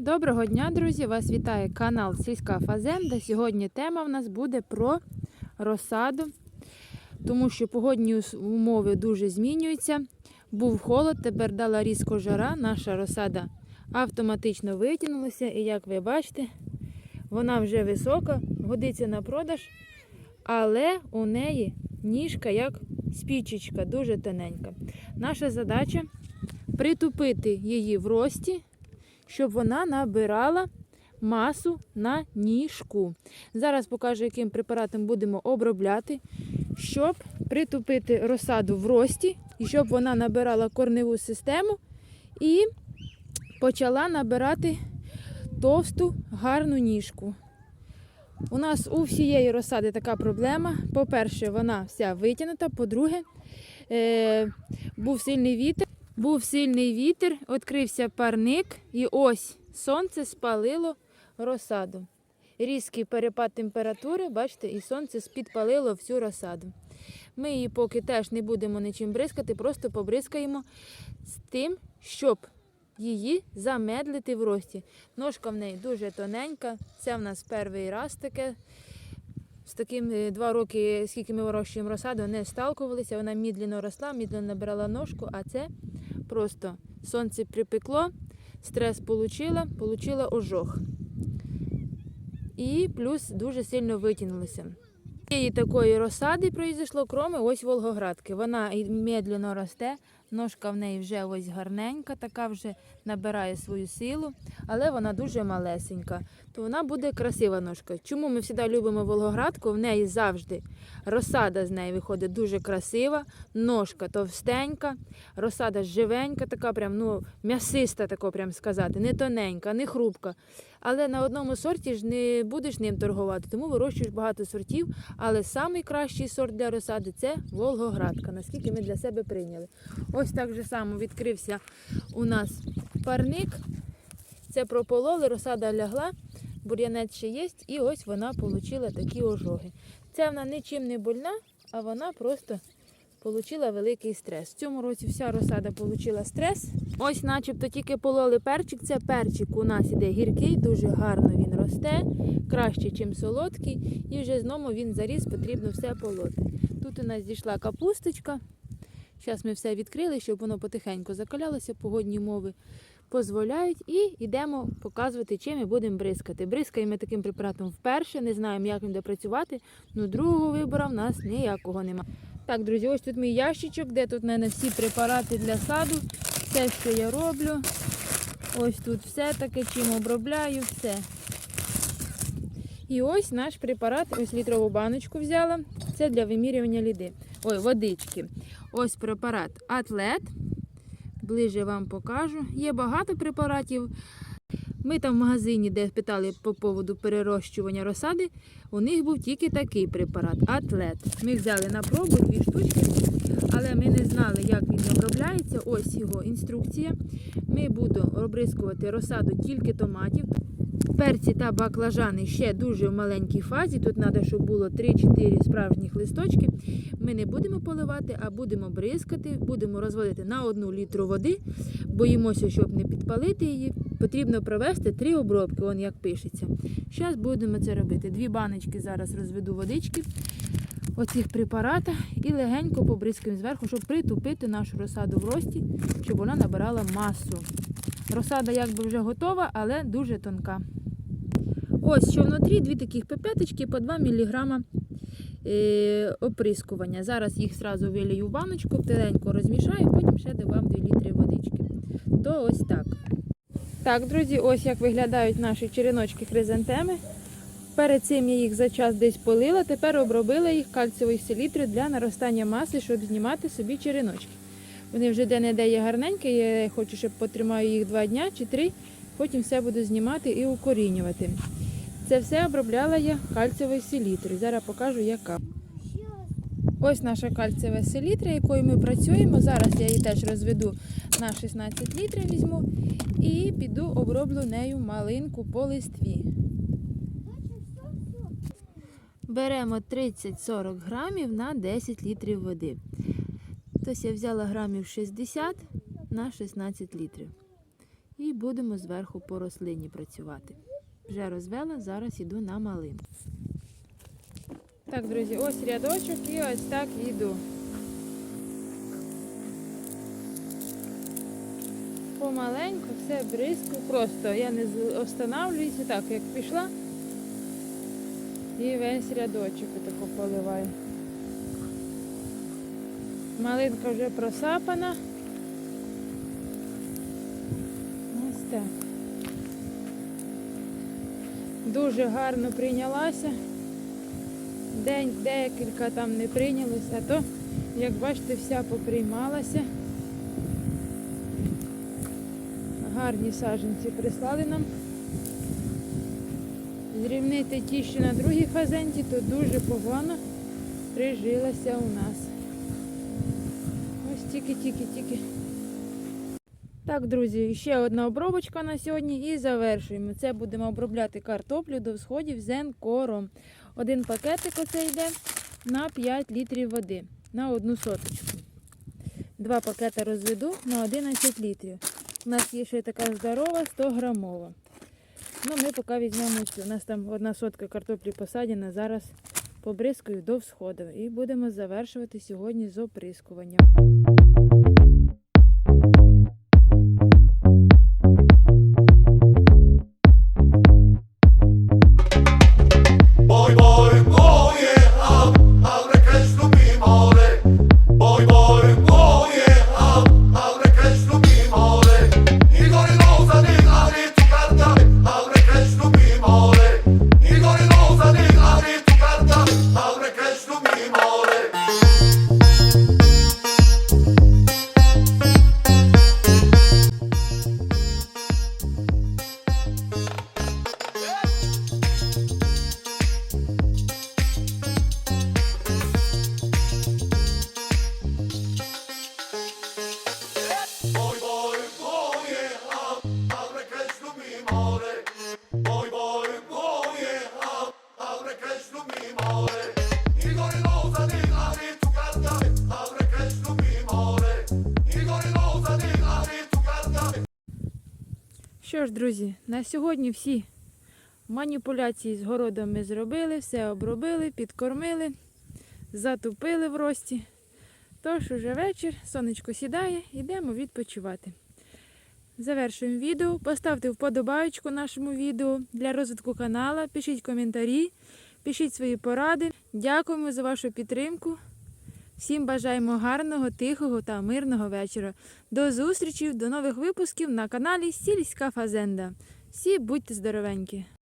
Доброго дня, друзі! Вас вітає канал Сільська Фазенда. Сьогодні тема в нас буде про розсаду, тому що погодні умови дуже змінюються. Був холод, тепер дала різко жара. Наша розсада автоматично витягнулася, і як ви бачите, вона вже висока, годиться на продаж, але у неї ніжка як спічечка, дуже тоненька. Наша задача притупити її в рості щоб вона набирала масу на ніжку. Зараз покажу, яким препаратом будемо обробляти, щоб притупити розсаду в рості, і щоб вона набирала корневу систему і почала набирати товсту гарну ніжку. У нас у всієї розсади така проблема. По-перше, вона вся витягнута. По-друге, е, був сильний вітер. Був сильний вітер, відкрився парник, і ось сонце спалило розсаду. Різкий перепад температури, бачите, і сонце підпалило всю розсаду. Ми її поки теж не будемо нічим бризкати, просто побризкаємо з тим, щоб її замедлити в рості. Ножка в неї дуже тоненька. Це в нас перший раз таке. З таким е, два роки, скільки ми вирощуємо розсаду, не сталкувалися. Вона мідленно росла, мідленно набирала ножку, а це просто сонце припекло, стрес получила, получила ожог. І плюс дуже сильно витягнулася. Цієї такої розсади произошло, кроме ось Волгоградки. Вона медленно росте, ножка в неї вже ось гарненька, така вже набирає свою силу, але вона дуже малесенька. То вона буде красива ножка. Чому ми завжди любимо Волгоградку? В неї завжди розсада з неї виходить дуже красива, ножка товстенька, розсада живенька, така прям ну, м'ясиста, тако прям сказати, не тоненька, не хрупка. Але на одному сорті ж не будеш ним торгувати, тому вирощуєш багато сортів. Але найкращий сорт для розсади це Волгоградка, наскільки ми для себе прийняли. Ось так же само відкрився у нас парник. Це пропололи, розсада лягла, бур'янець ще є, і ось вона отримала такі ожоги. Це вона нічим не больна, а вона просто отримала великий стрес. В цьому році вся розсада отримала стрес. Ось, начебто, тільки пололи перчик. Це перчик у нас іде гіркий, дуже гарно він росте, краще, ніж солодкий. І вже знову він заріс, потрібно все полоти. Тут у нас зійшла капусточка. Зараз ми все відкрили, щоб воно потихеньку закалялося, погодні умови дозволяють. І йдемо показувати, чим ми будемо бризкати. Бризкаємо таким препаратом вперше, не знаємо, як він буде працювати. Ну, другого вибору в нас ніякого немає. Так, друзі, ось тут мій ящичок, де тут в мене всі препарати для саду, все, що я роблю. Ось тут все таке, чим обробляю, все. І ось наш препарат, ось літрову баночку взяла. Це для вимірювання ліди. Ой, водички. Ось препарат Атлет. Ближе вам покажу. Є багато препаратів. Ми там в магазині, де питали по поводу перерощування розсади, у них був тільки такий препарат Атлет. Ми взяли на пробу дві штучки, але ми не знали, як він обробляється. Ось його інструкція. Ми будемо обрискувати розсаду тільки томатів. Перці та баклажани ще дуже в маленькій фазі. Тут треба, щоб було 3-4 справжніх листочки. Ми не будемо поливати, а будемо бризкати, будемо розводити на 1 літру води. Боїмося, щоб не підпалити її. Потрібно провести три обробки, он як пишеться. Зараз будемо це робити. Дві баночки зараз розведу водички оцих препаратів і легенько побризкаємо зверху, щоб притупити нашу розсаду в рості, щоб вона набирала масу. Розсада якби вже готова, але дуже тонка. Ось що внутрі дві таких пипеточки по 2 мг е, оприскування. Зараз їх зразу вилію в баночку, тиленько розмішаю, потім ще додам 2 літри водички. То ось так. Так, друзі, ось як виглядають наші череночки хризантеми. Перед цим я їх за час десь полила, тепер обробила їх кальцієвою селітрою для наростання маси, щоб знімати собі череночки. Вони вже де-не-де є гарненькі, я хочу, щоб потримаю їх два дня чи три, потім все буду знімати і укорінювати. Це все обробляла я кальцієвою селітрою. Зараз покажу, яка. Ось наша кальцієва селітра, якою ми працюємо. Зараз я її теж розведу на 16 літрів візьму і піду оброблю нею малинку по листві. Беремо 30-40 грамів на 10 літрів води. Тобто я взяла грамів 60 на 16 літрів. І будемо зверху по рослині працювати. Вже розвела, зараз іду на малину. Так, друзі, ось рядочок і ось так йду. Помаленьку все бризку просто. Я не останавлююся так, як пішла. І весь рядочок тако поливаю. Малинка вже просапана. Ось так. Дуже гарно прийнялася. День декілька там не прийнялося, а то, як бачите, вся поприймалася. Гарні саджанці прислали нам. Зрівнити ті, що на другій фазенті, то дуже погано прижилася у нас. Тільки-тільки-тільки. Так, друзі, ще одна обробочка на сьогодні і завершуємо. Це будемо обробляти картоплю до всходів зенкором. Один пакетик оце йде на 5 літрів води на одну соточку. Два пакети розведу на 11 літрів. У нас є ще така здорова 100 грамова. Ну, ми поки візьмемо цю. У нас там одна сотка картоплі посадена. Зараз побризкаю до всходу. І будемо завершувати сьогодні з оприскуванням. Ж, друзі, на сьогодні всі маніпуляції з городом ми зробили, все обробили, підкормили, затупили в рості. Тож уже вечір, сонечко сідає, йдемо відпочивати. Завершуємо відео. Поставте вподобайку нашому відео для розвитку канала. Пишіть коментарі, пишіть свої поради. Дякуємо за вашу підтримку. Всім бажаємо гарного, тихого та мирного вечора. До зустрічі, до нових випусків на каналі Сільська Фазенда. Всі будьте здоровенькі!